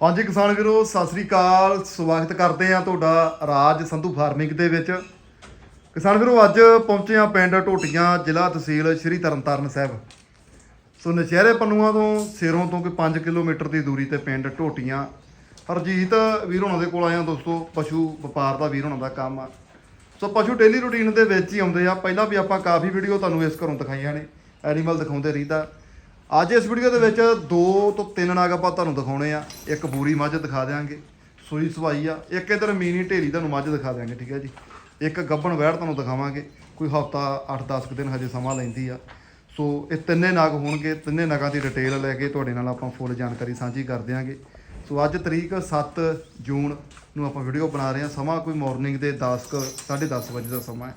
ਹਾਂਜੀ ਕਿਸਾਨ ਵੀਰੋ, ਸਤਿ ਸ੍ਰੀ ਅਕਾਲ। ਸਵਾਗਤ ਕਰਦੇ ਆ ਤੁਹਾਡਾ ਰਾਜ ਸੰਧੂ ਫਾਰਮਿੰਗ ਦੇ ਵਿੱਚ। ਕਿਸਾਨ ਵੀਰੋ, ਅੱਜ ਪਹੁੰਚੇ ਆ ਪਿੰਡ ਟੋਟੀਆਂ ਜ਼ਿਲ੍ਹਾ ਤਹਿਸੀਲ ਸ਼੍ਰੀ ਤਰਨਤਾਰਨ ਸਾਹਿਬ। ਸੋ ਨਸ਼ਹਿਰੇ ਪੰਨੂਆਂ ਤੋਂ, ਸਿਰੋਂ ਤੋਂ ਕਿ 5 ਕਿਲੋਮੀਟਰ ਦੀ ਦੂਰੀ ਤੇ ਪਿੰਡ ਟੋਟੀਆਂ ਹਰਜੀਤ ਵੀਰ ਹੋਣਾ ਦੇ ਕੋਲ ਆਇਆ ਦੋਸਤੋ, ਪਸ਼ੂ ਵਪਾਰ ਦਾ ਵੀਰ ਹੋਣਾ ਦਾ ਕੰਮ ਆ। ਸੋ ਪਸ਼ੂ ਡੇਲੀ ਰੂਟੀਨ ਦੇ ਵਿੱਚ ਹੀ ਆਉਂਦੇ ਆ। ਪਹਿਲਾਂ ਵੀ ਆਪਾਂ ਕਾਫੀ ਵੀਡੀਓ ਤੁਹਾਨੂੰ ਇਸ ਘਰੋਂ ਦਿਖਾਈਆਂ ਨੇ। ਐਨੀਮਲ ਦਿਖਾਉਂਦੇ ਰਹੀਦਾ। ਅੱਜ ਇਸ ਵੀਡੀਓ ਦੇ ਵਿੱਚ ਦੋ ਤੋਂ ਤਿੰਨ ਨਾਗ ਆਪਾਂ ਤੁਹਾਨੂੰ ਦਿਖਾਉਣੇ ਆ। ਇੱਕ ਬੂਰੀ ਮੱਝ ਦਿਖਾ ਦਿਆਂਗੇ, ਸੂਈ ਸਵਾਈ ਆ। ਇੱਕ ਇਧਰ ਮੀਨੀ ਢੇਰੀ ਤੁਹਾਨੂੰ ਮੱਝ ਦਿਖਾ ਦਿਆਂਗੇ, ਠੀਕ ਹੈ ਜੀ। ਇੱਕ ਗੱਬਣ ਵਹਿੜ ਤੁਹਾਨੂੰ ਦਿਖਾਵਾਂਗੇ, ਕੋਈ ਹਫਤਾ 8-10 ਦਿਨ ਹਜੇ ਸਮਾਂ ਲੈਂਦੀ ਆ। ਸੋ ਇਹ ਤਿੰਨੇ ਨਾਗ ਹੋਣਗੇ, ਤਿੰਨੇ ਨਾਗਾਂ ਦੀ ਡਿਟੇਲ ਲੈ ਕੇ ਤੁਹਾਡੇ ਨਾਲ ਆਪਾਂ ਫੁੱਲ ਜਾਣਕਾਰੀ ਸਾਂਝੀ ਕਰ ਦਿਆਂਗੇ। ਸੋ ਅੱਜ ਤਰੀਕ 7 ਜੂਨ ਨੂੰ ਆਪਾਂ ਵੀਡੀਓ ਬਣਾ ਰਹੇ ਹਾਂ ਸਮਾਂ ਕੋਈ ਮਾਰਨਿੰਗ ਦੇ 10 ਕੁ 10:30 ਵਜੇ ਦਾ ਸਮਾਂ ਹੈ।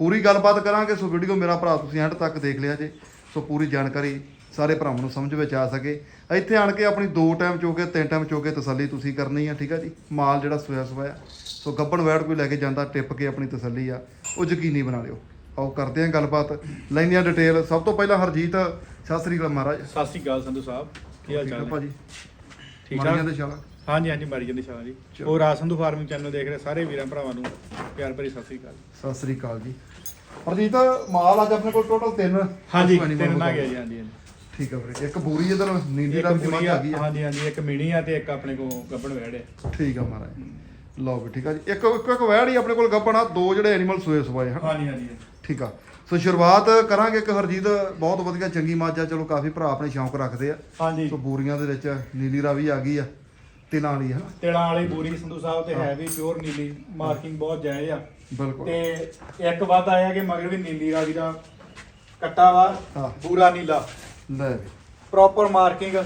ਪੂਰੀ ਗੱਲਬਾਤ ਕਰਾਂਗੇ, ਸੋ ਵੀਡੀਓ ਮੇਰਾ ਭਰਾ ਤੁਸੀਂ ਐਂਡ ਤੱਕ ਦੇਖ ਲਿਆ ਜੇ। ਸੋ ਪੂਰੀ ਜਾਣਕਾਰੀ ਸਾਰੇ ਭਰਾਵਾਂ ਨੂੰ ਸਮਝ ਵਿੱਚ ਆ ਸਕੇ। ਇੱਥੇ ਆਣ ਕੇ ਆਪਣੀ ਦੋ ਟਾਈਮ ਚੋਕੇ ਤਿੰਨ ਟਾਈਮ ਚੋਕੇ ਤਸੱਲੀ ਤੁਸੀਂ ਕਰਨੀ ਆ ਠੀਕ ਆ ਜੀ? ਮਾਲ ਜਿਹੜਾ ਸੋਇਆ ਸੋਇਆ। ਸੋ ਗੱਬਣ ਵੈੜ ਕੋਈ ਲੈ ਕੇ ਜਾਂਦਾ ਟਿੱਪ ਕੇ ਆਪਣੀ ਤਸੱਲੀ ਆ ਉਹ ਯਕੀਨੀ ਬਣਾ ਲਿਓ। ਆਓ ਕਰਦੇ ਆਂ ਗੱਲਬਾਤ। ਲੈਂਦੇ ਆਂ ਡਿਟੇਲ ਸਭ ਤੋਂ ਪਹਿਲਾਂ ਹਰਜੀਤ ਸਤਿ ਸ੍ਰੀ ਅਕਾਲ ਮਹਾਰਾਜ। ਸਤਿ ਸ੍ਰੀ ਅਕਾਲ ਸੰਧੂ ਸਾਹਿਬ। ਕੀ ਹਾਲ ਆ ਚਾਲ ਹੈ ਭਾਜੀ? ਠੀਕ ਮਾਰੀਆਂ ਠਾਕ? ਦੇ ਸ਼ਾਲਾ? ਹਾਂਜੀ ਹਾਂਜੀ ਮਾਰੀ ਜਾਂਦੀ ਸ਼ਾਲਾ ਜੀ। ਹੋਰ ਆ ਸੰਧੂ ਫਾਰਮਿੰਗ ਚੈਨਲ ਦੇਖ ਰਹੇ ਸਾਰੇ ਵੀਰਾਂ ਭਰਾਵਾਂ ਨੂੰ। ਪਿਆਰ ਭਰੀ ਸਤਿ ਸ੍ਰੀ ਅਕਾਲ। ਸਤਿ ਸ੍ਰੀ ਅਕਾਲ ਜੀ। ਹਰਜੀਤ ਮਾਲ ਅੱਜ ਆਪਣੇ ਕੋਲ ਟੋਟਲ ਤਿੰਨ। ਹਾਂਜੀ ਪਸ਼ੂ animal ਤਿੰਨ ਨਾ ਹੋਏ। ਗਿਆ ਜੀ ਹਾਂਜੀ ਹਾਂਜੀ। ਠੀਕ ਆ ਵੀਰੇ ਇੱਕ ਬੂਰੀ ਨੀਲੀ ਇੱਕ ਰੰਗ ਦੀ ਬੁਰੀ ਆ ਆ ਗਈ ਆ। ਹਾਂਜੀ ਹਾਂਜੀ ਇੱਕ ਮੀਣੀ ਆ ਤੇ ਇੱਕ ਆਪਣੇ ਕੋ ਗੱਬਣ ਵਹਿੜ ਹੈ ਠੀਕ ਆ ਮਹਾਰਾਜ। ਲਓ ਵੀ ਠੀਕ ਆ ਜੀ ਇੱਕ ਇੱਕ ਇੱਕ ਵੈੜ ਹੀ ਆਪਣੇ ਕੋਲ ਗੱਪਣ ਆ ਦੋ ਜਿਹੜੇ ਐਨੀਮਲ ਸੋਏ ਸਵਾਏ ਹਨ। ਹਾਂਜੀ ਹਾਂਜੀ। ਠੀਕ ਆ। ਸੋ ਸ਼ੁਰੂਆਤ ਕਰਾਂਗੇ ਇੱਕ ਹਰਜੀਤ ਬਹੁਤ ਵਧੀਆ ਚੰਗੀ ਆ ਚਲੋ ਕਾਫੀ ਭਰਾ ਆਪਣੇ ਸ਼ੌਂਕ ਰੱਖਦੇ ਆ। ਹਾਂਜੀ। ਸੋ ਬੂਰੀਆਂ ਦੇ ਵਿੱਚ ਨੀਲੀ ਰਾਵੀ ਆ ਗਈ ਆ ਤਿਲਾਂ ਵਾਲੀ ਹਨਾ ਤਿਲਾਂ ਵਾਲੀ ਬੂਰੀ ਸੰਧੂ ਸਾਹਿਬ ਤੇ ਹੈ ਵੀ ਪਿਓਰ ਨੀਲੀ ਮਾਰਕਿੰਗ ਬਹੁਤ ਜਾਇਜ਼ ਆ। ਬਿਲਕੁਲ। ਤੇ ਇੱਕ ਵਾਰ ਆਇਆ ਕਿ ਮਗਰ ਵੀ ਨੀਲੀ ਰਾਵੀ ਦਾ ਕੱਟਾ ਵਾ ਹਾਂ। ਪੂਰਾ ਨੀਲਾ। ਲੈ ਵੀ ਪ੍ਰੋਪਰ ਮਾਰਕਿੰਗ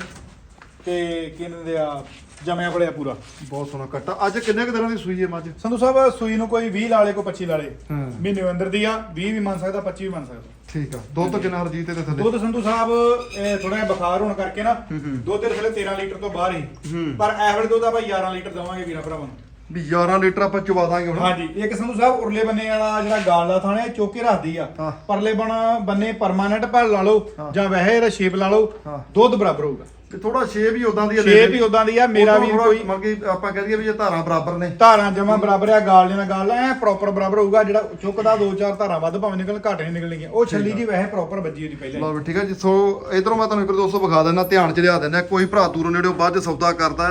ਤੇ ਕਿੰਨੇ ਦੇ ਆ ਜਮਿਆ ਪੜਿਆ ਪੂਰਾ। ਬਹੁਤ ਸੋਹਣਾ ਕੱਟਾ। ਅੱਜ ਕਿੰਨੇ ਕੁ ਦਿਨਾਂ ਦੀ ਸੂਈ ਹੈ ਮੱਝ? ਸੰਧੂ ਸਾਹਿਬ ਸੂਈ ਨੂੰ ਕੋਈ 20 ਲਾਲੇ ਕੋ 25 ਲਾਲੇ ਹਾਂ। ਮਹੀਨੇ ਦੇ ਅੰਦਰ ਦੀ ਆ 20 ਵੀ ਮੰਨ ਸਕਦਾ 25 ਵੀ ਮੰਨ ਸਕਦਾ। ਠੀਕ ਆ। ਦੁੱਧ ਕਿੰਨਾ ਹਰਜੀਤ ਇਹਦੇ ਥੱਲੇ? ਦੁੱਧ ਸੰਧੂ ਸਾਹਿਬ ਇਹ ਥੋੜਾ ਜਿਹਾ ਬੁਖਾਰ ਹੋਣ ਕਰਕੇ ਨਾ। ਦੁੱਧ ਦੇ ਥੱਲੇ 13 ਲੀਟਰ ਤੋਂ ਬਾਹਰ ਹੀ। ਪਰ ਵੇਲੇ ਦੁੱਧ ਆਪਾਂ 11 ਲੀਟਰ ਦਵਾਂਗੇ ਵੀਰਾਂ ਭਰਾਵਾਂ ਨੂੰ। ਵੀ 11 ਲੀਟਰ ਆਪਾਂ ਚਵਾ ਦਾਂਗੇ ਹੁਣ। ਹਾਂਜੀ ਇੱਕ ਸੰਧੂ ਸਾਹਿਬ ਉਰਲੇ ਬੰਨੇ ਵਾਲਾ ਜਿਹੜਾ ਗਾਲ ਦਾ ਥਾਣਾ ਇਹ ਚੋਕੇ ਰੱਖਦੀ ਆ। ਹਾਂ। ਪਰਲੇ ਬਣਾ ਬੰਨੇ ਪਰਮਾਨੈਂਟ ਭਰ ਲਾ ਲਓ। ਜਾਂ ਵੈਸੇ ਇਹਦਾ ਸ਼ੇਪ ਲਾ ਲਓ ਹਾਂ। ਦੁੱਧ ਬਰਾਬਰ ਹੋਊਗਾ। ਤੇ ਥੋੜਾ ਸ਼ੇਪ ਹੀ ਉਦਾਂ ਦੀ ਆ ਸ਼ੇਪ ਹੀ ਉਦਾਂ ਦੀ ਆ ਮੇਰਾ ਵੀ ਕੋਈ ਮਤਲਬ ਕਿ ਆਪਾਂ ਕਹਿ ਦਈਏ ਵੀ ਇਹ ਧਾਰਾਂ ਬਰਾਬਰ ਨੇ। ਧਾਰਾਂ ਜਮਾ ਬਰਾਬਰ ਆ ਗਾਲ ਜਿਹਨਾਂ ਗਾਲ ਐ ਪ੍ਰੋਪਰ ਬਰਾਬਰ ਹੋਊਗਾ ਜਿਹੜਾ ਚੁੱਕਦਾ ਦੋ ਚਾਰ ਧਾਰਾਂ ਵੱਧ ਭਾਵੇਂ ਨਿਕਲਣ ਘੱਟ ਨਹੀਂ ਨਿਕਲਣਗੀਆਂ। ਉਹ ਛੱਲੀ ਦੀ ਵੈਸੇ ਪ੍ਰੋਪਰ ਵੱਜੀ ਉਹਦੀ ਪਹਿਲੇ ਲਓ ਵੀ ਠੀਕ ਹੈ ਜੀ ਸੋ ਇਧਰੋਂ ਮੈਂ ਤੁਹਾਨੂੰ ਇੱਕ ਦੋਸਤੋ ਵਿਖਾ ਦਿੰਦਾ ਧਿਆਨ ਚ ਲਿਆ ਦਿੰਦਾ ਕੋਈ ਭਰਾ ਦੂਰੋਂ ਨੇੜਿਓਂ ਬਾਅਦ ਚ ਸੌਦਾ ਕਰਦਾ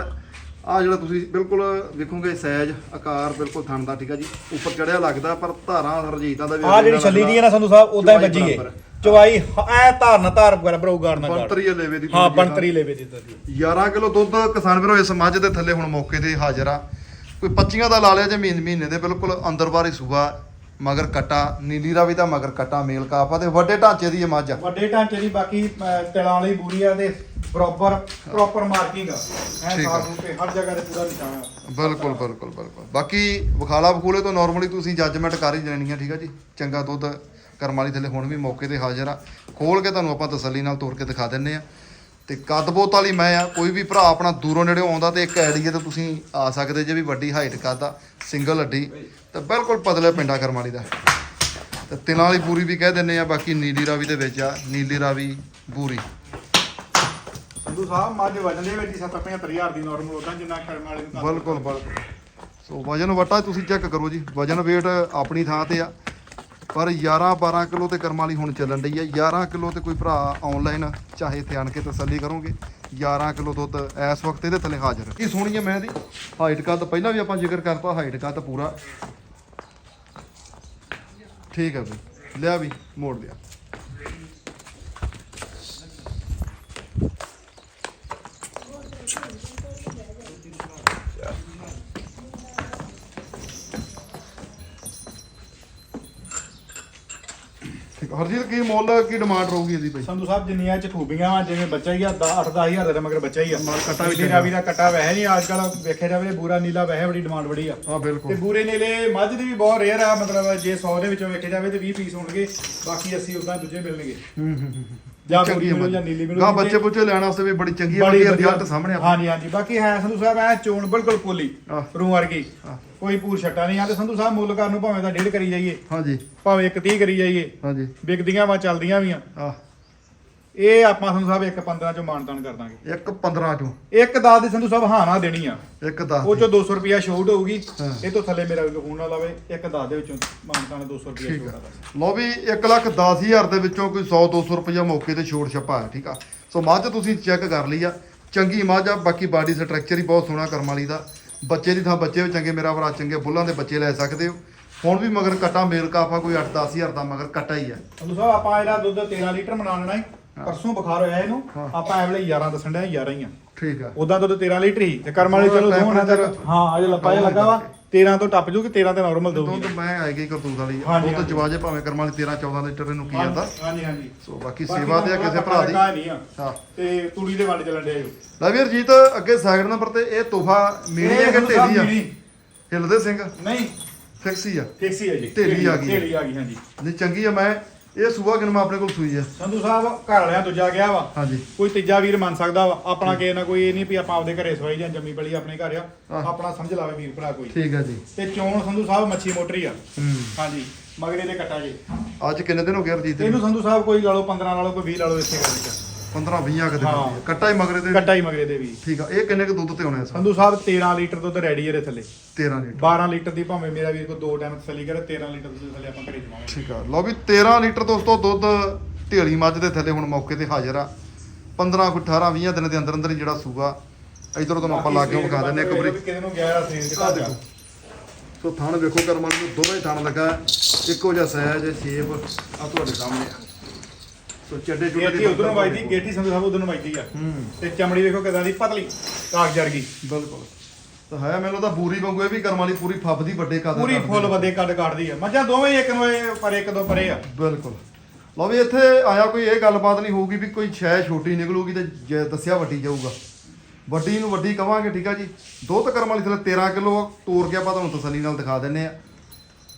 ਆ ਜਿਹੜਾ ਤੁਸੀਂ ਬਿਲਕੁਲ ਵੇਖੋਗੇ ਸਾਈਜ਼ ਆਕਾਰ ਬਿਲਕੁਲ ਥਣ ਦਾ ਠੀਕ ਹੈ ਜੀ। ਉੱਪਰ ਚੜਿਆ ਲੱਗਦਾ ਪਰ ਧਾਰਾਂ ਹਰਜੀਤਾਂ ਦਾ ਵੀ ਆ ਜਿਹੜੀ ਛੱਲੀ ਦੀ ਹੈ ਨਾ ਸੰਧੂ ਸਾਹਿਬ ਉਦਾਂ ਹੀ ਵੱਜੀ ਹੈ। ਚਵਾਈ ਐ ਧਾਰਨ ਧਾਰ ਬਰਾਬਰ ਹੋਊਗਾ ਨਾ ਗਾਲ ਬੰਤਰੀ ਲੈਵੇ ਦੀ ਹਾਂ ਤੁਸੀਂ ਬਣਤਰੀ ਲੈਵੇ ਦੀ ਤਰੀ 11 ਕਿਲੋ ਦੁੱਧ ਕਿਸਾਨ ਵੀਰੋ ਇਸ ਮੱਝ ਦੇ ਥੱਲੇ ਹੁਣ ਮੌਕੇ ਤੇ ਹਾਜ਼ਰ ਆ। ਕੋਈ 25 ਦਾ ਲਾ ਲਿਆ ਜੇ ਮਹੀਨੇ ਮਹੀਨੇ ਦੇ ਬਿਲਕੁਲ ਅੰਦਰ ਬਾਹਰ ਹੀ ਸੂਆ। ਮਗਰ ਕਟਾ ਨੀਲੀ ਰਾਵੀ ਦਾ ਮਗਰ ਕਟਾ ਮੇਲ ਕਾਫਾ ਤੇ ਵੱਡੇ ਢਾਂਚੇ ਦੀ ਇਹ ਮੱਝ ਆ। ਵੱਡੇ ਢਾਂਚੇ ਦੀ ਬਾਕੀ ਅਹ, ਤਿਲਾਂ ਵਾਲੀ ਬੂਰੀ ਆ ਤੇ ਪ੍ਰੋਪਰ ਪ੍ਰੋਪਰ ਮਾਰਕਿੰਗ ਆ। ਐ ਠੀਕ ਆ। ਸਾਫ਼ ਹਰ ਜਗ੍ਹਾ ਤੇ ਪੂਰਾ ਨਿਸ਼ਾਨ ਆ। ਬਿਲਕੁਲ ਬਿਲਕੁਲ ਬਿਲਕੁਲ। ਬਾਕੀ ਵਿਖਾਲਾ ਬਖੂਲੇ ਤੋਂ ਨਾਰਮਲੀ ਤੁਸੀਂ ਜੱਜਮੈਂਟ ਕਰ ਹੀ ਲੈਣੀ ਆ ਠੀਕ ਆ ਜੀ? ਚੰਗਾ ਦੁੱਧ ਕਰਮ ਵਾਲੀ ਥੱਲੇ ਹੁਣ ਵੀ ਮੌਕੇ ਤੇ ਹਾਜ਼ਰ ਆ। ਖੋਲ ਕੇ ਤੁਹਾਨੂੰ ਆਪਾਂ ਤਸੱਲੀ ਨਾਲ ਤੋੜ ਕੇ ਦਿਖਾ ਦਿੰਨੇ ਆ। ਤੇ ਕੱਦ ਬੋਤ ਵਾਲੀ ਮੈਂ ਆ ਕੋਈ ਵੀ ਭਰਾ ਆਪਣਾ ਦੂਰੋਂ ਨੇੜਿਓਂ ਆਉਂਦਾ ਤੇ ਇੱਕ ਆਈਡੀਆ ਤੇ ਤੁਸੀਂ ਆ ਸਕਦੇ ਜੇ ਵੀ ਵੱਡੀ ਹਾਈਟ ਕੱਦ ਆ ਸਿੰਗਲ ਹੱਡੀ ਤੇ ਬਿਲਕੁਲ ਪਤਲੇ ਪਿੰਡਾ ਕਰਮ ਵਾਲੀ ਦਾ। ਤੇ ਤਿਲਾਂ ਵਾਲੀ ਪੂਰੀ ਵੀ ਕਹਿ ਦਿੰਨੇ ਆ ਬਾਕੀ ਨੀਲੀ ਰਾਵੀ ਦੇ ਵਿੱਚ ਆ ਨੀਲੀ ਰਾਵੀ ਬੂਰੀ। ਸੰਧੂ ਸਾਹਿਬ ਮੱਝ ਵਜਨ ਦੇ ਵਿੱਚ 75000 ਦੀ ਨਾਰਮਲ ਉਦਾਂ ਜਿੰਨਾ ਕਰਮ ਵਾਲੇ ਨੂੰ ਬਿਲਕੁਲ ਬਿਲਕੁਲ। ਸੋ ਵਜਨ ਵਟਾ ਤੁਸੀਂ ਚੈੱਕ ਕਰੋ ਜੀ ਵਜਨ weight ਆਪਣੀ ਥਾਂ ਤੇ ਆ। ਪਰ 11 12 ਕਿਲੋ ਤੇ ਕਰਮ ਵਾਲੀ ਹੁਣ ਚੱਲਣ ਡਈ ਹੈ 11 ਕਿਲੋ ਤੇ ਕੋਈ ਭਰਾ ਆਨਲਾਈਨ ਚਾਹੇ ਇੱਥੇ ਆਣ ਕੇ ਤਸੱਲੀ ਕਰੋਗੇ। 11 ਕਿਲੋ ਦੁੱਧ ਇਸ ਵਕਤ ਇਹਦੇ ਥੱਲੇ ਹਾਜ਼ਰ। ਇਹ ਸੋਹਣੀ ਹੈ ਮੈਂ ਦੀ ਹਾਈਟ ਕੱਦ ਪਹਿਲਾਂ ਵੀ ਆਪਾਂ ਜ਼ਿਕਰ ਕਰਤਾ ਹਾਈਟ ਕੱਦ ਪੂਰਾ। ਠੀਕ ਹੈ ਬਈ, ਲਿਆ ਵੀ, ਮੋੜ ਲਿਆ। ਠੀਕ। ਹਰਜੀਤ ਕੀ ਮੁੱਲ ਕੀ ਡਿਮਾਂਡ ਰਹੂਗੀ ਇਹਦੀ ਬਈ? ਸੰਧੂ ਸਾਹਿਬ ਜਿੰਨੀਆਂ ਚ ਖੂਬੀਆਂ ਵਾ ਜਿਵੇਂ ਬੱਚਾ ਹੀ ਆ 8 10000 ਦਾ ਮਗਰ ਬੱਚਾ ਹੀ ਆ। ਨਾਲ ਕੱਟਾ ਵੀ ਰਾਵੀ ਦਾ ਕੱਟਾ ਵੈਸੇ ਨਹੀਂ ਅੱਜ ਕੱਲ ਵੇਖਿਆ ਜਾਵੇ ਤੇ ਬੂਰਾ ਨੀਲਾ ਵੈਸੇ ਬੜੀ ਡਿਮਾਂਡ ਬੜੀ ਆ। ਹਾਂ ਤੇ ਬਿਲਕੁਲ ਬੂਰੇ ਨੀਲੇ ਮੱਝ ਦੀ ਵੀ ਬਹੁਤ ਰੇਅਰ ਆ ਮਤਲਬ ਜੇ 100 ਦੇ ਵਿੱਚੋਂ ਵੇਖੇ ਜਾਵੇ ਤੇ 20 ਪੀਸ ਹੋਣਗੇ ਬਾਕੀ 80 ਉਦਾਂ ਦੂਜੇ ਮਿਲਣਗੇ। ਹੂੰ ਹੂੰ ਹੂੰ। ਜਾਂ ਚੰਗੀ ਹੈ ਮਿਲੂ ਮੱਝ। ਜਾਂ ਨੀਲੀ ਮਿਲੂ ਗਾਂ ਬੱਚੇ ਪੁੱਛੇ ਲੈਣ ਵਾਸਤੇ ਵੀ ਬੜੀ ਚੰਗੀ ਹੈ ਵਧੀਆ। ਰਿਜ਼ਲਟ ਸਾਹਮਣੇ ਆ। ਹਾਂਜੀ ਹਾਂਜੀ। ਬਾਕੀ ਹੈ ਸੰਧੂ ਸਾਹਿਬ ਐ ਚੋਣ ਬਿਲਕੁਲ ਪੋਲੀ। ਰੂ ਵਰਗੀ। ਕੋਈ ਪੂਰ ਛੱਟਾ ਨਹੀਂ। ਆ ਤੇ ਸੰਧੂ ਸਾਹਿਬ ਮੁੱਲ ਕਰਨ ਨੂੰ ਭਾਵੇਂ ਤਾਂ ਡੇਢ ਕਰੀ ਜਾਈਏ। ਹਾਂਜੀ। ਭਾਵੇਂ ਇੱਕ 30 ਕਰੀ ਜਾਈਏ। ਹਾਂਜੀ। ਵਿਕਦੀਆਂ ਵਾ ਚੱਲਦੀਆਂ ਵੀ ਆ। ਆ ਇਹ ਆਪਾਂ ਸੰਧੂ ਸਾਹਿਬ ਇੱਕ 15 ਚੋਂ ਮਾਨਤਾਨ ਕਰ ਦਾਂਗੇ। ਇੱਕ 15 ਚੋਂ। ਇੱਕ 10 ਦੀ ਸੰਧੂ ਸਾਹਿਬ ਹਾਂ ਨਾ ਦੇਣੀ ਆ। ਇੱਕ 10 ਉਹ ਚੋਂ 200 ਰੁਪਿਆ ਛੋਟ ਹੋਊਗੀ। ਇਹ ਤੋਂ ਥੱਲੇ ਮੇਰਾ ਵੀ ਫੋਨ ਨਾ ਲਾਵੇ ਇੱਕ 10 ਦੇ ਵਿੱਚੋਂ ਮਾਨਤਾਨ 200 ਰੁਪਿਆ ਛੋਟ ਆ। ਲਓ ਵੀ 1 ਲੱਖ 10 ਹਜ਼ਾਰ ਦੇ ਵਿੱਚੋਂ ਕੋਈ 100 200 ਰੁਪਇਆ ਮੌਕੇ ਤੇ ਛੋੜ ਛੱਪਾ ਹੈ ਠੀਕ ਆ? ਸੋ ਮੱਝ ਤੁਸੀਂ ਚੈੱਕ ਕਰ ਲਈ ਆ। ਚੰਗੀ ਮੱਝ ਆ ਬਾਕੀ ਬਾਡੀ ਸਟਰਕਚਰ ਹੀ ਬਹੁਤ ਸੋਹਣਾ ਕਰਮ ਵਾਲੀ ਦਾ। ਬੱਚੇ ਦੀ ਥਾਂ ਬੱਚੇ ਵੀ ਚੰਗੇ ਮੇਰਾ ਭਰਾ ਚੰਗੇ ਬੁੱਲਾਂ ਦੇ ਬੱਚੇ ਲੈ ਸਕਦੇ ਹੋ। ਹੁਣ ਵੀ ਮਗਰ ਕਟਾ ਮੇਲ ਕਾਫਾ ਕੋਈ 8-10 ਹਜ਼ਾਰ ਦਾ ਮਗਰ ਕਟਾ ਹੀ ਆ। ਸੰਧੂ ਸਾਹਿਬ ਆਪਾਂ ਇਹਦਾ ਦੁੱਧ 13 ਲੀਟਰ ਬਣਾ ਲੈਣਾ ਹੈ। ਪਰਸੋਂ ਬੁਖਾਰ ਹੋਇਆ ਇਹਨੂੰ। ਆਪਾਂ ਐ ਵੇਲੇ 11 ਦੱਸਣ ਡਿਆ 11 ਹੀ ਆ। ਠੀਕ ਆ। ਉਦਾਂ ਦੁੱਧ 13 ਲੀਟਰ ਹੀ ਤੇ ਕਰਮ ਵਾਲੀ ਚਲੋ ਨਾਲ Temperature- ਹਾਂ ਅਜੇ ਲੱਪਾ ਜਿਹਾ ਲੱਗਾ ਵਾ 13 ਤੋਂ ਟੱਪ ਜੂਗੀ 13 ਤੇ ਨਾਰਮਲ ਦਊਗੀ। ਦੁੱਧ ਮੈਂ ਆਈ ਗਈ ਕਰਤੂਤ ਵਾਲੀ। ਉਹ ਤਾਂ। ਜਵਾਜੇ ਭਾਵੇਂ ਕਰਮ ਵਾਲੀ 13 14 ਲੀਟਰ ਇਹਨੂੰ ਕੀ ਜਾਂਦਾ ਹਾਂਜੀ ਹਾਂਜੀ। ਸੋ ਬਾਕੀ ਸੇਵਾ ਤੇ ਆ ਕਿਸੇ ਭਰਾ ਦੀ। ਆ। ਹਾਂ। ਤੇ ਤੂੜੀ ਦੇ ਵੰਡ ਚੱਲਣ ਡਿਆ ਜੋ ਲੈ ਵੀਰ ਜੀਤ ਅੱਗੇ ਸੈਕਿੰਡ ਨੰਬਰ ਤੇ ਇਹ ਤੋਹਫਾ ਮੀਣੀ ਹੈ ਕਿ ਢੇਲੀ ਆ। ਹਿਲਦੇ ਸਿੰਘ। ਨਹੀਂ। ਫਿਕਸ ਹੀ ਆ। ਫਿਕਸ ਹੀ ਹੈ ਜੀ। ਢੇਲੀ ਆ ਗਈ। ਢੇਲੀ ਆ ਗਈ ਹਾਂਜੀ। ਨਹੀਂ ਚੰਗੀ ਆ ਮੈਂ ਇਹ ਸੂਆ ਕਿਨਮਾ ਆਪਣੇ ਕੋਲ ਸੂਈ ਆ। ਸੰਧੂ ਸਾਹਿਬ ਘਰ ਵਾਲਿਆਂ ਦੂਜਾ ਗਿਆ ਵਾ। ਹਾਂਜੀ। ਕੋਈ ਤੀਜਾ ਵੀਰ ਮੰਨ ਸਕਦਾ ਵਾ। ਆਪਣਾ ਕਿਸੇ ਨਾ ਕੋਈ ਇਹ ਨਹੀਂ ਵੀ ਆਪਾਂ ਆਪਦੇ ਘਰੇ ਸਵਾਈ ਜਾਂ ਜੰਮੀ ਬਲੀ ਆਪਣੇ ਘਰ ਆ। ਹਾਂ। ਆਪਣਾ ਸਮਝ ਲਾਵੇ ਵੀਰ ਭਰਾ ਕੋਈ। ਠੀਕ ਆ ਜੀ। ਤੇ ਚੋਣ ਸੰਧੂ ਸਾਹਿਬ ਮੱਛੀ ਮੋਟਰੀ ਆ। ਹੂੰ। ਹਾਂਜੀ। ਮਗਰੇ ਦੇ ਕੱਟਾ ਜੀ। ਅੱਜ ਕਿੰਨੇ ਦਿਨ ਹੋ ਗਏ ਰਜੀਤ ਇਹਨੂੰ ਸੰਧੂ ਸਾਹਿਬ ਕੋਈ ਲਾ ਲਓ 15 ਲਾ ਲਓ ਕੋਈ 20 ਲਾ ਲਓ ਇੱਥੇ ਕਰ ਦਿੱਤਾ 15 20 ਕਦੇ ਹਾਂ। ਕੱਟਾ ਹੀ ਮਗਰੇ ਦੇ। ਕੱਟਾ ਹੀ ਮਗਰੇ ਦੇ ਵੀ। ਠੀਕ ਆ ਇਹ ਕਿੰਨੇ ਕੁ ਦੁੱਧ ਤੇ ਹੋਣਾ ਇਸ ਸੰਧੂ ਸਾਹਿਬ 13 ਲੀਟਰ ਦੁੱਧ ਰੈਡੀ ਇਹਦੇ ਥੱਲੇ। 13 ਲੀਟਰ। 12 ਲੀਟਰ ਦੀ ਭਾਵੇਂ ਮੇਰਾ ਵੀਰ ਕੋ ਦੋ ਟਾਈਮ ਤਸੱਲੀ ਕਰੇ 13 ਲੀਟਰ ਦੁੱਧ ਥੱਲੇ ਆਪਾਂ ਘਰੇ ਜਮਾਵਾਂਗੇ। ਠੀਕ ਆ। ਲਓ ਵੀ 13 ਲੀਟਰ ਦੋਸਤੋ ਦੁੱਧ ਢੇਲੀ ਮੱਝ ਦੇ ਥੱਲੇ ਹੁਣ ਮੌਕੇ ਤੇ ਹਾਜ਼ਰ ਆ। 15 ਕੁ 18 20 ਦਿਨ ਦੇ ਅੰਦਰ ਅੰਦਰ ਹੀ ਜਿਹੜਾ ਸੂਗਾ ਇਧਰੋਂ ਤੁਹਾਨੂੰ ਆਪਾਂ ਲਾ ਕੇ ਵਿਖਾ ਦਿੰਦੇ ਇੱਕ ਵਾਰੀ। ਨੂੰ ਸੋ ਥਣ ਕਰਮਾਂ ਨੂੰ ਦੋਵੇਂ ਥਣ ਲੱਗਾ। ਹੈ। ਇੱਕੋ ਜਿਹਾ ਸਾਈਜ਼ ਸ਼ੇਪ ਆ ਤੁਹਾਡੇ ਸਾਹਮਣੇ ਆ। ਸੋ ਚੱਡੇ ਚੁੱਡੇ ਗੇਟੀ ਉਧਰੋਂ ਵੱਜਦੀ ਗੇਟੀ ਸੰਧੂ ਸਾਹਿਬ ਉਧਰੋਂ ਵੱਜਦੀ ਆ। ਹੂੰ। ਤੇ ਚਮੜੀ ਵੇਖੋ ਕਿਦਾਂ ਦੀ ਪਤਲੀ ਕਾਗਜ਼ ਵਰਗੀ ਬਿਲਕੁਲ। ਤਾਂ ਹੈ ਮੈਨੂੰ ਤਾਂ ਬੂਰੀ ਵਾਂਗੂ ਇਹ ਵੀ ਕਰਮ ਵਾਲੀ ਪੂਰੀ ਫੱਬਦੀ ਵੱਡੇ ਕਦ ਪੂਰੀ ਫੁੱਲ ਵਧੇ ਕੱਢ ਕੱਢਦੀ ਆ। ਮੱਝਾਂ ਦੋਵੇਂ ਇੱਕ ਨੂੰ ਪਰੇ ਇੱਕ ਦੋ ਪਰੇ ਆ। ਬਿਲਕੁਲ। ਲਓ ਵੀ ਇੱਥੇ ਆਇਆ ਕੋਈ ਇਹ ਗੱਲਬਾਤ ਨਹੀਂ ਹੋਊਗੀ ਵੀ ਕੋਈ ਸ਼ੈ ਛੋਟੀ ਨਿਕਲੂਗੀ ਤੇ ਜੇ ਦੱਸਿਆ ਵੱਡੀ ਜਾਊਗਾ। ਵੱਡੀ ਨੂੰ ਵੱਡੀ ਕਵਾਂਗੇ ਠੀਕ ਆ ਜੀ? ਦੁੱਧ ਕਰਮ ਵਾਲੀ ਥਲੇ 13 ਕਿਲੋ ਤੋੜ ਕੇ ਆਪਾਂ ਤੁਹਾਨੂੰ ਤਸੱਲੀ ਨਾਲ ਦਿਖਾ ਦਿੰਨੇ ਆ।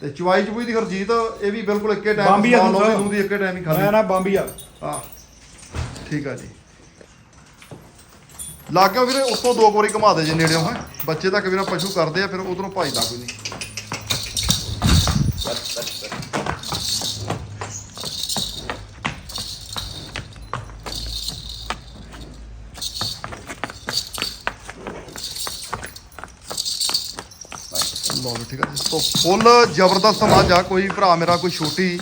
ਤੇ ਚਵਾਈ ਚਬੂਈ ਦੀ ਹਰਜੀਤ ਇਹ ਵੀ ਬਿਲਕੁਲ ਇੱਕੇ ਟਾਈਮ ਬੰਬੀ ਆ। ਨੂੰ ਦੀ ਇੱਕੇ ਟਾਈਮ ਹੀ ਮੈਂ ਖਾਲੀ ਨਾ ਬੰਬੀ ਆ ਆ ਠੀਕ ਆ ਜੀ। ਲਾ ਕੇ ਵੀਰੇ ਉੱਤੋਂ ਦੋ ਕੁ ਵਾਰੀ ਘੁਮਾ ਦੇ ਜੇ ਨੇੜਿਓਂ ਹੈ। ਬੱਚੇ ਤੱਕ ਵੀਰਾਂ ਪਸ਼ੂ ਕਰਦੇ ਆ ਫਿਰ ਉਧਰੋਂ ਭਜਦਾ ਕੋਈ ਨਹੀਂ। ਲਓ ਠੀਕ ਆ? ਜੀ ਸੋ ਫੁੱਲ ਜ਼ਬਰਦਸਤ ਮੱਝ ਆ, ਕੋਈ ਭਰਾ ਮੇਰਾ ਕੋਈ ਛੋਟੀ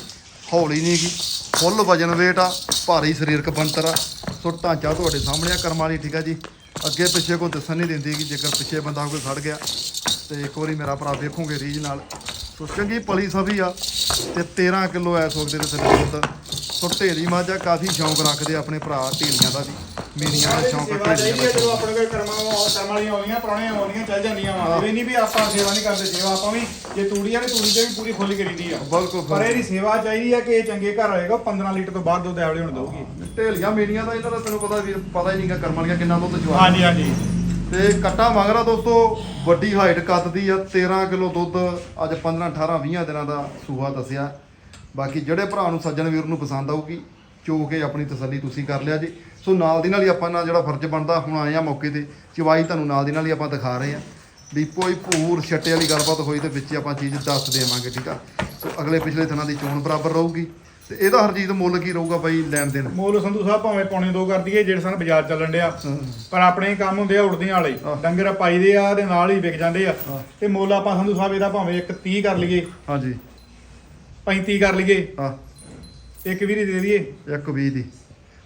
ਹੌਲੀ ਨਹੀਂ ਗੀ ਫੁੱਲ ਵਜਨ weight ਆ, ਭਾਰੀ ਸਰੀਰਕ ਬਣਤਰ ਆ। ਸੋ ਢਾਂਚਾ ਤੁਹਾਡੇ ਸਾਹਮਣੇ ਆ ਕਰਮ ਵਾਲੀ, ਠੀਕ ਆ ਜੀ? ਅੱਗੇ ਪਿੱਛੇ ਕੋਈ ਦੱਸਣ ਨਹੀਂ ਦਿੰਦੀ ਕਿ ਜੇਕਰ ਪਿੱਛੇ ਬੰਦਾ ਕੋਈ ਖੜ ਗਿਆ, ਤੇ ਇੱਕ ਵਾਰੀ ਮੇਰਾ ਭਰਾ ਵੇਖੋਗੇ ਰੀਜ ਨਾਲ। ਸੋ ਚੰਗੀ ਪਲੀ ਸਭੀ ਆ, ਤੇ 13 ਕਿਲੋ ਐਸ ਵਕਤ ਦੇ ਥੱਲੇ ਦੁੱਧ। ਸੋ ਢੇਰੀ ਮਾਝਾ ਕਾਫੀ ਸ਼ੌਂਕ ਰੱਖਦੇ ਆਪਣੇ ਭਰਾ ਢੇਰੀਆਂ ਦਾ ਵੀ। ਸ਼ੌਂਕ ਸੇਵਾ ਢੇਰੀਆਂ ਜਦੋਂ ਆਪਣੇ ਕੋਲ ਕਰਮਾਂ ਨੂੰ ਕਰਮ ਵਾਲੀਆਂ ਆਉਂਦੀਆਂ ਪੁਰਾਣੀਆਂ ਆਉਂਦੀਆਂ ਚੱਲ ਜਾਂਦੀਆਂ ਵਾ। ਇਹ ਨਹੀਂ ਵੀ ਆਪਾਂ ਸੇਵਾ ਨਹੀਂ ਕਰਦੇ ਸੇਵਾ ਆਪਾਂ ਵੀ ਜੇ ਤੂੜੀ ਆ ਤੇ ਤੂੜੀ ਤੇ ਵੀ ਪੂਰੀ ਫੁੱਲ ਕਰੀਦੀ ਆ। ਬਿਲਕੁਲ ਪਰ ਇਹਦੀ ਸੇਵਾ ਚਾਹੀਦੀ ਆ ਕਿ ਇਹ ਚੰਗੇ ਘਰ ਹੋਏਗਾ 15 ਲੀਟਰ ਤੋਂ ਬਾਅਦ ਦੁੱਧ ਐਵਲੇ ਹੁਣ ਦਊਗੀ। ਢੇਲੀਆਂ ਮੀਨੀਆਂ ਦਾ ਇਹਨਾਂ ਦਾ ਤੈਨੂੰ ਪਤਾ ਵੀ ਪਤਾ ਹੀ ਨਹੀਂਗਾ ਕਰਮ ਵਾਲੀਆਂ ਕਿੰਨਾ ਦੁੱਧ ਜਵਾਬ ਹਾਂਜੀ ਹਾਂਜੀ। ਤੇ ਕੱਟਾ ਮਗਰਾ ਦੋਸਤੋ ਵੱਡੀ ਹਾਈਟ ਕੱਦ ਦੀ ਆ 13 ਕਿਲੋ ਦੁੱਧ ਅੱਜ 15 18 20 ਦਿਨਾਂ ਦਾ ਸੂਆ ਦੱਸਿਆ। ਬਾਕੀ ਜਿਹੜੇ ਭਰਾ ਨੂੰ ਸੱਜਣ ਵੀਰ ਨੂੰ ਪਸੰਦ ਆਊਗੀ ਚੋ ਕੇ ਆਪਣੀ ਤਸੱਲੀ ਤੁਸੀਂ ਕਰ ਲਿਆ ਜੀ। ਸੋ ਨਾਲ ਦੀ ਨਾਲ ਹੀ ਆਪਾਂ ਨਾਲ ਜਿਹੜਾ ਫਰਜ਼ ਬਣਦਾ ਹੁਣ ਆਏ ਆ ਮੌਕੇ ਤੇ ਚਵਾਈ ਤੁਹਾਨੂੰ ਨਾਲ ਦੀ ਨਾਲ ਹੀ ਆਪਾਂ ਦਿਖਾ ਰਹੇ ਆ। ਵੀ ਕੋਈ ਭੂਰ ਛੱਟੇ ਵਾਲੀ ਗੱਲਬਾਤ ਹੋਈ ਤੇ ਵਿੱਚ ਆਪਾਂ ਚੀਜ਼ ਦੱਸ ਦੇਵਾਂਗੇ ਠੀਕ ਆ? ਸੋ ਅਗਲੇ ਪਿਛਲੇ ਦਿਨਾਂ ਦੀ ਚੋਣ ਬਰਾਬਰ ਰਹੂਗੀ। ਤੇ ਇਹਦਾ ਹਰਜੀਤ ਮੁੱਲ ਕੀ ਰਹੂਗਾ ਬਾਈ ਲੈਣ ਦੇਣ? ਮੋਲ ਸੰਧੂ ਸਾਹਿਬ ਭਾਵੇਂ ਪੌਣੇ ਦੋ ਕਰ ਦਈਏ ਜਿਹੜੇ ਸਨ ਬਾਜ਼ਾਰ ਚੱਲਣ ਡਿਆ। ਪਰ ਆਪਣੇ ਕੰਮ ਹੁੰਦੇ ਆ ਉੜਦੀਆਂ ਵਾਲੇ। ਹਾਂ। ਡੰਗਰ ਪਾਈਦੇ ਆ ਦੇ ਨਾਲ ਹੀ ਵਿਕ ਜਾਂਦੇ ਆ। ਹਾਂ। ਤੇ ਮੁੱਲ ਆਪਾਂ ਸੰਧੂ ਸਾਹਿਬ ਇਹਦਾ ਭਾਵੇਂ ਇੱਕ 30 ਕਰ ਲਈਏ। ਹਾਂਜੀ। 35 ਕਰ ਲਈਏ। ਆ ਇੱਕ ਵੀਹ ਦੀ ਦੇ ਦਈਏ। ਇੱਕ 20 ਦੀ।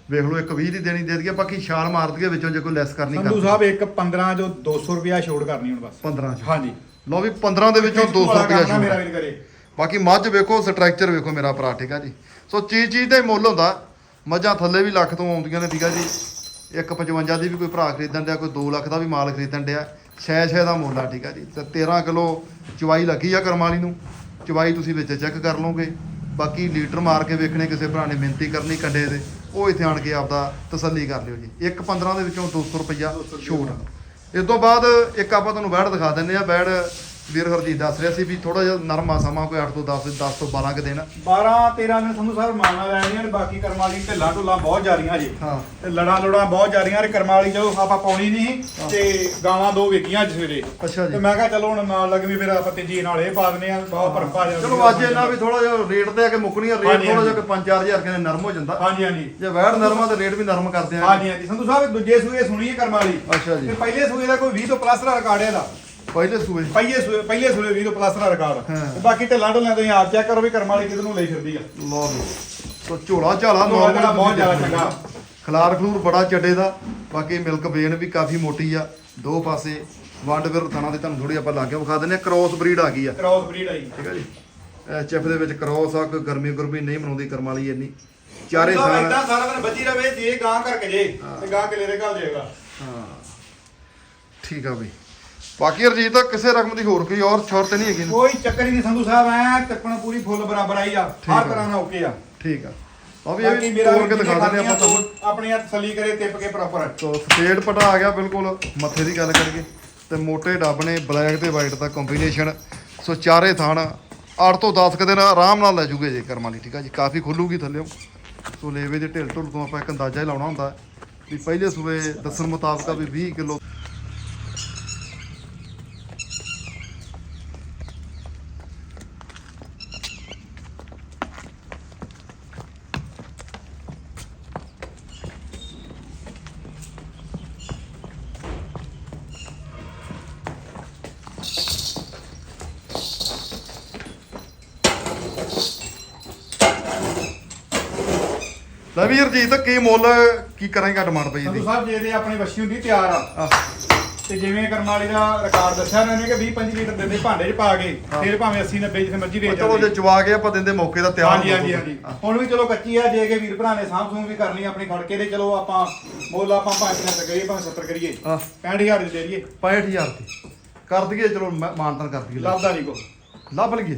ਵੇਖ ਲਓ ਇੱਕ 20 ਦੀ ਦੇਣੀ ਦੇ ਦਈਏ ਬਾਕੀ ਛਾਲ ਮਾਰ ਦਈਏ ਵਿੱਚੋਂ ਜੇ ਕੋਈ ਲੈਸ ਕਰਨੀ ਸੰਧੂ ਸਾਹਿਬ ਇੱਕ 15 ਜੋ 200 ਰੁਪਿਆ ਛੋੜ ਕਰਨੀ ਹੁਣ ਬਸ। 15 ਚ। ਹਾਂਜੀ। ਲਓ ਵੀ 15 ਦੇ ਵਿੱਚੋਂ 200 ਵਾਲਾ ਰੁਪਇਆ ਕੰਮ ਨਾ ਮੇਰਾ ਛੋੜ ਬਾਕੀ ਮੱਝ ਵੇਖੋ ਸਟਰਕਚਰ ਵੇਖੋ ਮੇਰਾ ਭਰਾ ਠੀਕ ਆ ਜੀ। ਸੋ ਚੀਜ਼ ਚੀਜ਼ ਦਾ ਹੀ ਮੁੱਲ ਹੁੰਦਾ। ਮੱਝਾਂ ਥੱਲੇ ਵੀ ਲੱਖ ਤੋਂ ਆਉਂਦੀਆਂ ਨੇ ਠੀਕ ਆ ਜੀ। ਇੱਕ 55 ਦੀ ਵੀ ਕੋਈ ਭਰਾ ਖਰੀਦਣ ਡਿਆ ਕੋਈ 2 ਲੱਖ ਦਾ ਵੀ ਮਾਲ ਖਰੀਦਣ ਡਿਆ। ਛੇ ਛੇ ਦਾ ਮੁੱਲ ਆ ਠੀਕ ਆ ਜੀ। ਤੇ 13 ਕਿਲੋ ਚਵਾਈ ਲੱਗੀ ਆ ਕਰਮ ਵਾਲੀ ਨੂੰ। ਚਵਾਈ ਤੁਸੀਂ ਵਿੱਚ ਚੈੱਕ ਕਰ ਲਓਗੇ। ਬਾਕੀ ਲੀਟਰ ਮਾਰ ਕੇ ਵੇਖਣੇ ਕਿਸੇ ਭਰਾ ਨੇ ਮਿਹਨਤੀ ਕਰਨੀ ਕੰਡੇ ਦੇ ਉਹ ਇੱਥੇ ਆਣ ਕੇ ਆਪਦਾ ਤਸੱਲੀ ਕਰ ਲਿਓ ਜੀ। ਇੱਕ 15 ਦੇ ਵਿੱਚੋਂ 200 ਰੁਪਈਆ ਛੋਟ ਇਸ ਤੋਂ ਬਾਅਦ ਇੱਕ ਆਪਾਂ ਤੁਹਾਨੂੰ ਬੈੜ ਦਿਖਾ ਦਿੰਨੇ ਆ ਬੈੜ ਵੀਰ ਹਰਜੀਤ ਦੱਸ ਰਿਹਾ ਸੀ ਵੀ ਥੋੜਾ ਜਿਹਾ ਨਰਮ ਆ ਸਮਾਂ ਕੋਈ 8 ਤੋਂ 10 10 ਤੋਂ 12 ਕੁ ਦਿਨ। 12 13 ਨੇ ਸੰਧੂ ਸਾਹਿਬ ਮਾਨਾ ਲੈਣੀਆਂ ਨੇ ਬਾਕੀ ਕਰਮਾਂ ਵਾਲੀ ਢਿੱਲਾਂ ਢੁੱਲਾਂ ਬਹੁਤ ਜਾ ਰਹੀਆਂ ਜੀ ਹਾਂ। ਤੇ ਲੜਾਂ ਲੜਾਂ ਬਹੁਤ ਜਾ ਰਹੀਆਂ ਨੇ ਕਰਮਾਂ ਵਾਲੀ ਚਲੋ ਆਪਾਂ ਪਾਉਣੀ ਨਹੀਂ ਤੇ ਗਾਵਾਂ ਦੋ ਵੇਚੀਆਂ ਅੱਜ ਸਵੇਰੇ। ਅੱਛਾ ਜੀ। ਤੇ ਮੈਂ ਕਿਹਾ ਚਲੋ ਹੁਣ ਨਾਲ ਲੱਗਵੀਂ ਫਿਰ ਆਪਾਂ ਤੀਜੀ ਨਾਲ ਇਹ ਪਾ ਦਿੰਦੇ ਆ ਬਹੁਤ ਫ਼ਰਕ ਪਾ ਜਾਂਦਾ। ਚਲੋ ਅੱਜ ਇਹਨਾਂ ਵੀ ਥੋੜਾ ਜਿਹਾ ਰੇਟ ਤੇ ਆ ਕੇ ਮੁੱਕਣੀ ਆ ਰੇਟ ਥੋੜਾ ਜਿਹਾ ਹਾਂਜੀ। ਕਿ 5-4000 ਕਹਿੰਦੇ ਨਰਮ ਹੋ ਜਾਂਦਾ। ਹਾਂਜੀ ਹਾਂਜੀ। ਜੇ ਵੈੜ ਨਰਮਾ ਤੇ ਰੇਟ ਵੀ ਨਰਮ ਕਰਦੇ ਆ। ਹਾਂਜੀ ਹਾਂਜੀ। ਸੰਧੂ ਸਾਹਿਬ ਦੂਜੇ ਸੂਏ ਸੁਣੀਏ ਕਰਮਾਂ ਵਾਲੀ। ਅੱਛਾ ਜੀ। ਤੇ ਪਹਿਲੇ ਸੂਏ ਦਾ ਕੋਈ 20 ਤੋਂ ਪਲੱਸ ਦਾ ਰਿਕਾਰਡ ਪਹਿਲੇ ਸੂਏ ਪਹਿਲੇ ਸੂਏ ਪਹਿਲੇ ਸੂਏ 20 ਤੋਂ ਪਲੱਸ ਦਾ ਰਿਕਾਰਡ ਹਾਂ। ਤੇ ਬਾਕੀ ਢਿੱਲਾਂ ਢੁੱਲਾਂ ਤੁਸੀਂ ਆਪ ਚੈੱਕ ਕਰੋ ਵੀ ਕਰਮਾਂ ਵਾਲੀ ਕਿਧਰ ਨੂੰ ਲਈ ਫਿਰਦੀ ਆ। ਲਓ ਜੀ। ਸੋ ਝੋਲਾ ਝਾਲਾ ਝੋਲਾ normal ਝਾਲਾ ਬਹੁਤ ਤੁਸੀਂ ਜ਼ਿਆਦਾ ਚੰਗਾ। ਖਲਾਰ ਖਲੂਰ ਬੜਾ ਚੱਡੇ ਦਾ। ਬਾਕੀ ਮਿਲਕ ਵੇਨ ਵੀ ਕਾਫੀ ਮੋਟੀ ਆ। ਦੋ ਪਾਸੇ ਵੰਡ ਫਿਰ ਥਣਾ ਦੇ ਤੁਹਾਨੂੰ ਥੋੜੀ ਆਪਾਂ ਲਾਗੇ ਵਿਖਾ ਦਿੰਦੇ ਆ ਕ੍ਰੋਸ ਬਰੀਡ ਆ ਗਈ ਆ। ਕ੍ਰਾਸ ਬਰੀਡ ਆਈ ਠੀਕ ਆ ਜੀ। ਐਚਐਫ ਦੇ ਵਿੱਚ ਕ੍ਰੋਸ ਆ ਕੋਈ ਗਰਮੀ ਗੁਰਮੀ ਨਹੀਂ ਮਨਾਉਂਦੀ ਕਰਮ ਵਾਲੀ ਇੰਨੀ। ਚਾਰੇ ਥਾਂ ਏਦਾਂ ਸਾਰਾ ਦਿਨ ਬੱਜੀ ਰਵੇ ਜੇ ਗਾਂ ਕਰਕੇ ਜੇ ਤੇ ਗਾਂ ਕਿਲੇ ਦੇ ਦੇਗਾ ਹਾਂ। ਠੀਕ ਆ ਬਈ। ਬਾਕੀ ਅਰਜੀਤ ਕਿਸੇ ਰਕਮ ਦੀ ਹੋਰ ਕੋਈ ਔਰ ਤੇ ਨਹੀਂ ਹੈਗੀ? ਕੋਈ ਚੱਕਰ ਹੀ ਨਹੀਂ ਸੰਧੂ ਸਾਹਿਬ ਐ ਚੱਕਣ ਪੂਰੀ ਫੁੱਲ ਬਰਾਬਰ ਆਈ ਆ। ਹਰ ਤਰ੍ਹਾਂ ਨਾਲ ਓਕੇ ਆ। ਠੀਕ ਆ। ਆ ਵੀ ਇਹ ਵੀ ਮੇਰਾ ਤੋੜ ਕੇ ਦਿਖਾ ਦਿੰਦੇ ਆਪਾਂ ਤੁਹਾਨੂੰ। ਆਪਣੀ ਹੱਥ ਤਸੱਲੀ ਕਰੇ ਟਿਪ ਕੇ ਪ੍ਰੋਪਰ ਤੋ ਸਪੇਡ ਪਟਾ ਆ ਗਿਆ ਬਿਲਕੁਲ ਮੱਥੇ ਦੀ ਗੱਲ ਕਰੀਏ ਤੇ ਮੋਟੇ ਡੱਬ ਨੇ ਬਲੈਕ ਤੇ ਵਾਈਟ ਦਾ ਕੰਬੀਨੇਸ਼ਨ ਸੋ ਚਾਰੇ ਥਾਣ 8 ਤੋਂ 10 ਕੁ ਦਿਨ ਆਰਾਮ ਨਾਲ ਲੈ ਜੂਗੇ ਜੇ ਕਰਮਾਂ ਲਈ ਠੀਕ ਆ ਜੀ? ਕਾਫੀ ਖੁੱਲੂਗੀ ਥੱਲਿਓ। ਸੋ ਲੇਵੇ ਦੇ ਢਿੱਲ ਢੁੱਲ ਤੋਂ ਆਪਾਂ ਇੱਕ ਅੰਦਾਜ਼ਾ ਹੀ ਲਾਉਣਾ ਹੁੰਦਾ। ਵੀ ਪਹਿਲੇ ਸੂਏ ਦੱਸਣ ਮੁਤਾਬਕ ਵੀ 20 ਕਿਲੋ ਲੈ ਵੀ ਹਰਜੀਤ ਕੀ ਮੁੱਲ ਕੀ ਕਰਾਂਗਾ ਡਿਮਾਂਡ ਪਈ ਸੰਧੂ ਇਹਦੀ ਸਾਹਿਬ ਜੇ ਤੇ ਆਪਣੀ ਵੱਛੀ ਹੁੰਦੀ ਤਿਆਰ ਆ। ਤੇ ਜਿਵੇਂ ਕਰਮਾਲੀ ਦਾ ਰਿਕਾਰਡ ਦੱਸਿਆ ਇਹਨਾਂ ਨੇ ਕਿ 20 25 ਲੀਟਰ ਦਿੰਦੇ ਭਾਂਡੇ 'ਚ ਪਾ ਕੇ ਹਾਂ। ਫਿਰ ਭਾਵੇਂ 80 90 ਜਿੱਥੇ ਮਰਜ਼ੀ ਵੇਚ ਚਲੋ ਜੇ ਚਵਾ ਕੇ ਆਪਾਂ ਦਿੰਦੇ ਮੌਕੇ ਦਾ ਤਿਆਰ ਹਾਂਜੀ ਹੋ ਹਾਂਜੀ। ਹੁਣ ਵੀ ਚਲੋ ਕੱਚੀ ਆ ਜੇ ਕਿ ਵੀਰ ਭਰਾ ਨੇ ਸਾਂਭ ਸੂਮ ਵੀ ਕਰਨੀ ਆਪਣੀ ਖੜਕੇ ਦੇ ਚਲੋ ਆਪਾਂ ਮੁੱਲ ਆਪਾਂ ਭਾਵੇਂ 75 ਕਰੀਏ ਭਾਵੇਂ 70 ਕਰੀਏ। ਆਹ 65000 ਦੀ ਦੇ ਦਈਏ। 65000 ਦੀ। ਕਰ ਦਈਏ ਚਲੋ ਮ- ਮਾਨਤਾਨ ਕਰ ਦਈਏ। ਲੱਭਦਾ ਨਹੀਂ ਕੋ ਲੱਭ ਲਈਏ।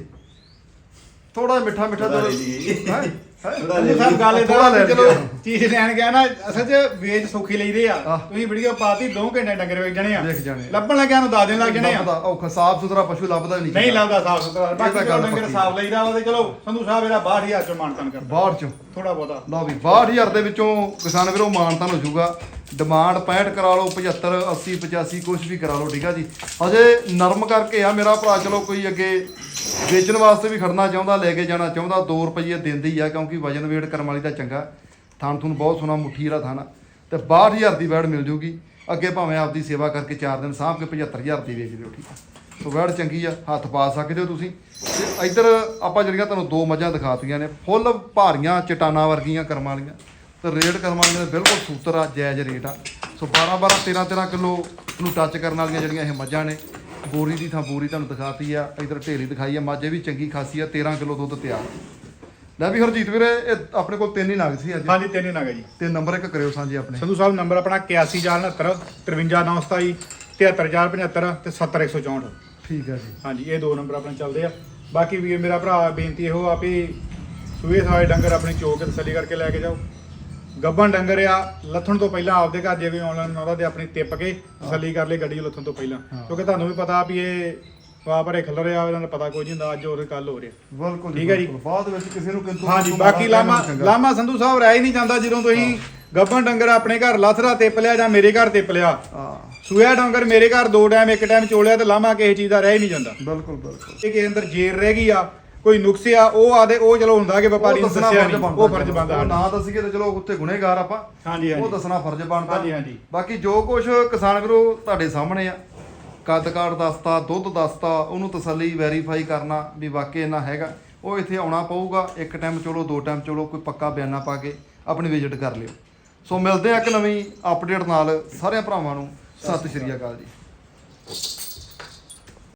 ਥੋੜਾ ਮਿੱਠਾ ਮਿੱਠਾ ਜਦੋਂ ਲਈਏ। ਹੈਂ? ਸਾਹਿਬ ਗੱਲ ਲੈ ਇਦਾਂ ਚਲੋ। ਚੀਜ਼ ਲੈਣ ਗਿਆ ਨਾ ਅਸਲ 'ਚ ਵੇਚ ਸੌਖੀ ਲਈਦੇ ਆ। ਤੁਸੀਂ ਵੀਡੀਓ ਪਾਤੀ 2 ਘੰਟੇ ਡੰਗਰ ਵੇਚ ਜਾਣੇ ਆ। ਵੇਚ ਜਾਣੇ ਆ। ਲੱਭਣ ਲੱਗਿਆ ਨੂੰ 10 ਦਿਨ ਲੱਗ ਜਾਣੇ ਆ। ਔਖਾ ਸਾਫ਼ ਸੁਥਰਾ ਪਸ਼ੂ ਲੱਭਦਾ ਵੀ ਨਹੀਂ ਨਹੀਂ ਲੱਭਦਾ ਸਾਫ਼ ਸੁਥਰਾ ਬਾਕੀ ਡੰਗਰ। ਸਾਫ਼ ਲਈਦਾ ਵਾ ਤੇ ਚਲੋ ਸੰਧੂ ਸਾਹਿਬ ਇਹਦਾ 62000 ਚ ਮਾਨਤਨ ਕਰਦਾ। ਬਾਹਰ ਚੋਂ। ਥੋੜਾ ਬਹੁਤਾ। ਲਓ ਵੀ 62000 ਦੇ ਵਿੱਚੋਂ ਕਿਸਾਨ ਵੀਰੋ ਮਾਨਤਾਨ ਹੋ ਜਾਊਗਾ। ਡਿਮਾਂਡ 65 ਕਰਾ ਲਓ 75 80 85 ਕੁਝ ਵੀ ਕਰਾ ਲਓ ਠੀਕ ਆ ਜੀ। ਅਜੇ ਨਰਮ ਕਰਕੇ ਆ ਮੇਰਾ ਭਰਾ ਚਲੋ ਕੋਈ ਅੱਗੇ ਵੇਚਣ ਵਾਸਤੇ ਵੀ ਖੜਨਾ ਚਾਹੁੰਦਾ, ਲੈ ਕੇ ਜਾਣਾ ਚਾਹੁੰਦਾ 2 ਰੁਪਏ ਦਿੰਦੀ ਆ, ਕਿਉਂਕਿ ਵਜਨ ਵੇਟ ਕਰਮ ਵਾਲੀ ਦਾ ਚੰਗਾ। ਥਣ ਥੁਣ ਬਹੁਤ ਸੋਹਣਾ ਮੁੱਠੀ ਵਾਲਾ ਥਾਣਾ ਤੇ 62000 ਦੀ ਵੈੜ ਮਿਲ ਜੂਗੀ। ਅੱਗੇ ਭਾਵੇਂ ਆਪਦੀ ਸੇਵਾ ਕਰਕੇ 4 ਦਿਨ ਸਾਂਭ ਕੇ 75000 ਦੀ ਵੇਚ ਲਿਓ ਠੀਕ ਆ? ਸੋ ਵੈੜ ਚੰਗੀ ਆ, ਹੱਥ ਪਾ ਸਕਦੇ ਹੋ ਤੁਸੀਂ। ਤੇ ਇੱਧਰ ਆਪਾਂ ਜਿਹੜੀਆਂ ਤੁਹਾਨੂੰ ਦੋ ਮੱਝਾਂ ਦਿਖਾਤੀਆਂ ਨੇ, ਫੁੱਲ ਭਾਰੀਆਂ, ਚਟਾਨਾ ਵਰਗੀਆਂ ਕਰਮਾਂ ਵਾਲੀਆਂ। ਤੇ ਰੇਟ ਕਰਮਾਂ ਵਾਲੀਆਂ ਦੇ ਬਿਲਕੁਲ ਸੂਤਰ ਆ, ਜਾਇਜ਼ ਰੇਟ ਆ। ਸੋ 12 12 13 13 ਕਿਲੋ ਨੂੰ ਟੱਚ ਕਰਨ ਵਾਲੀਆਂ ਜਿਹੜੀਆਂ ਇਹ ਮੱਝਾਂ ਨੇ। ਬੋਰੀ ਦੀ ਥਾਂ ਬੋਰੀ ਤੁਹਾਨੂੰ ਦਿਖਾਤੀ ਆ ਇੱਧਰ ਢੇਰੀ ਦਿਖਾਈ ਆ ਮੱਝ ਇਹ ਵੀ ਚੰਗੀ ਖਾਸੀ ਆ 13 ਕਿਲੋ ਦੁੱਧ ਤਿਆਰ। ਲੈ ਵੀ ਹਰਜੀਤ ਵੀਰੇ ਇਹ ਆਪਣੇ ਕੋਲ ਤਿੰਨ ਹੀ ਨਗ ਸੀ ਅੱਜ। ਹਾਂਜੀ ਤਿੰਨ ਨਗ ਜੀ। ਤੇ ਨੰਬਰ ਇੱਕ ਕਰਿਓ ਸਾਂਝੇ ਆਪਣੇ। ਸੰਧੂ ਸਾਹਿਬ ਨੰਬਰ ਆਪਣਾ 8169 53927 73475 ਤੇ 70164 ਠੀਕ ਆ ਜੀ। ਹਾਂਜੀ ਇਹ ਦੋ ਨੰਬਰ ਆਪਣੇ ਚੱਲਦੇ ਆ। ਬਾਕੀ ਵੀਰ ਮੇਰਾ ਭਰਾ ਬੇਨਤੀ ਇਹੋ ਆ ਵੀ ਸੂਏ ਸਾਏ ਡੰਗਰ ਆਪਣੀ ਚੋਕ ਕੇ ਤਸੱਲੀ ਕਰਕੇ ਲੈ ਕੇ ਜਾਓ। ਗੱਬਨ ਡੰਗਰ ਆ ਲੱਥਣ ਤੋਂ ਪਹਿਲਾਂ ਆਪਦੇ ਘਰ ਜੇ ਕੋਈ ਆਨਲਾਈਨ ਆਉਂਦਾ ਤੇ ਆਪਣੀ ਟਿੱਪ ਕੇ ਤਸੱਲੀ ਕਰ ਲਈ ਗੱਡੀ ਲੱਥਣ ਤੋਂ ਪਹਿਲਾਂ। ਕਿਉਂਕਿ ਤੁਹਾਨੂੰ ਵੀ ਪਤਾ ਵੀ ਇਹ ਵਾਪਰੇ ਖਿਲ ਰਿਹਾ ਇਹਨਾਂ ਦਾ ਪਤਾ ਕੋਈ ਨਹੀਂ ਹੁੰਦਾ ਅੱਜ ਹੋਰ ਕੱਲ ਹੋ ਰਿਹਾ ਬਿਲਕੁਲ ਠੀਕ ਹੈ ਜੀ। ਬਾਅਦ ਵਿੱਚ ਕਿਸੇ ਨੂੰ ਕਿੰਤੂ ਹਾਂਜੀ ਬਾਕੀ ਲਾਮਾ। ਲਾਮਾ ਸੰਧੂ ਸਾਹਿਬ ਰਹਿ ਹੀ ਨਹੀਂ ਜਾਂਦਾ ਜਦੋਂ ਤੁਸੀਂ ਗੱਬਨ ਡੰਗਰ ਆਪਣੇ ਘਰ ਲੱਥਰਾ ਟਿੱਪ ਲਿਆ ਜਾਂ ਮੇਰੇ ਘਰ ਟਿੱਪ ਲਿਆ। ਹਾਂ। ਸੂਆ ਡੰਗਰ ਮੇਰੇ ਘਰ ਦੋ ਟਾਈਮ ਇੱਕ ਟਾਈਮ ਚੋਲਿਆ ਤੇ ਲਾਮਾ ਕਿਸੇ ਚੀਜ਼ ਦਾ ਰਹਿ ਹੀ ਨਹੀਂ ਜਾਂਦਾ। ਬਿਲਕੁਲ ਬਿਲਕੁਲ। ਇਹ ਕਿਸੇ ਅੰਦਰ ਜੇਰ ਰਹਿ ਗਈ ਆ ਕੋਈ ਨੁਕਸ ਆ ਉਹ ਆਦੇ ਉਹ ਚਲੋ ਹੁੰਦਾ ਕਿ ਵਪਾਰੀ ਉਹ ਨੂੰ ਦੱਸਣਾ ਦੱਸਿਆ ਫਰਜ਼ ਨਹੀਂ ਬਣਦਾ ਉਹ ਫਰਜ਼ ਬਣਦਾ ਉਹ। ਨਾ ਦੱਸੀਏ ਤੇ ਚਲੋ ਉੱਤੇ ਗੁਨੇਗਾਰ ਆਪਾਂ। ਹਾਂਜੀ ਉਹ ਹਾਂਜੀ। ਦੱਸਣਾ ਫਰਜ਼ ਬਣਦਾ। ਹਾਂਜੀ, ਹਾਂਜੀ। ਬਾਕੀ ਜੋ ਕੁਝ ਕਿਸਾਨ ਵੀਰੋ ਤੁਹਾਡੇ ਸਾਹਮਣੇ ਆ ਕੱਦ ਕਾਠ ਦੱਸਤਾ ਦੁੱਧ ਦੱਸਤਾ ਉਹਨੂੰ ਤਸੱਲੀ ਵੈਰੀਫਾਈ ਕਰਨਾ ਵੀ ਵਾਕਈ ਇਹਨਾਂ ਹੈਗਾ। ਉਹ ਇੱਥੇ ਆਉਣਾ ਪਊਗਾ ਇੱਕ ਟਾਈਮ ਚਲੋ ਦੋ ਟਾਈਮ ਚਲੋ ਕੋਈ ਪੱਕਾ ਬਿਆਨਾ ਪਾ ਕੇ ਆਪਣੀ ਵਿਜ਼ਿਟ ਕਰ ਲਿਓ। ਸੋ ਮਿਲਦੇ ਆ ਇੱਕ ਨਵੀਂ ਅਪਡੇਟ ਨਾਲ ਸਾਰਿਆਂ ਭਰਾਵਾਂ ਨੂੰ। ਸਤਿ ਸ਼੍ਰੀ ਅਕਾਲ ਜੀ।